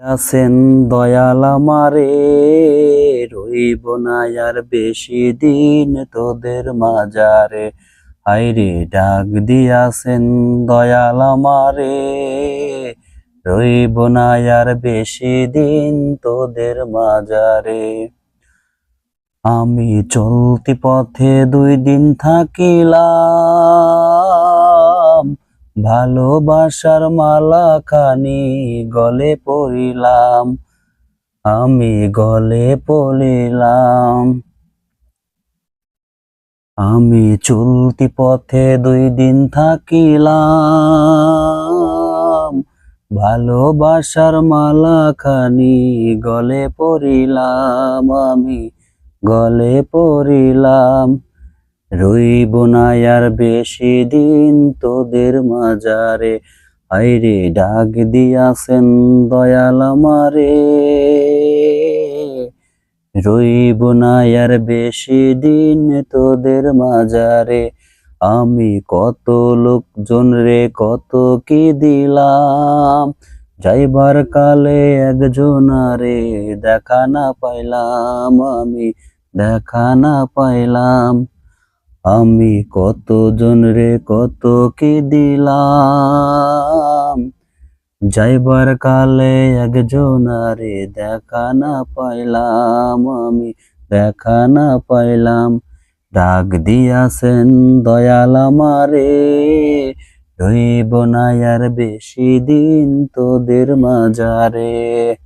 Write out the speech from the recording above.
আছেন দয়াল আমারে, রইব না আর বেশি দিন তোদের মাজারে। হাইরে ডাক দিয়াছেন দয়াল আমারে, রইব না আর বেশি দিন তোদের মাজারে। আমি চলতি পথে দুই দিন থাকিলাম ভালোবাসার মালা খানি গলে পড়িলাম, আমি গলে পড়িলাম। আমি চলতি পথে দুই দিন থাকিলাম, ভালোবাসার মালা খানি গলে পড়িলাম, আমি গলে পড়িলাম। রইব না আর বেশি দিন তোদের মাজারে। আইরে ডাক দিয়াছেন দয়াল আমারে। রইব না আর বেশি দিন তোদের মাজারে। আমি কত লোকজন রে, কত কি দিলাম। যাইবার কালে একজনারে দেখা না পাইলাম, আমি দেখা না পাইলাম। আমি কতজন রে, কত কি দিলাম? যাইবার কালে একজন একজনারে দেখা না পাইলাম, আমি দেখা না পাইলাম। ডাক দিয়াছেন দয়াল আমারে, রইব না আর বেশি দিন তোদের মাজারে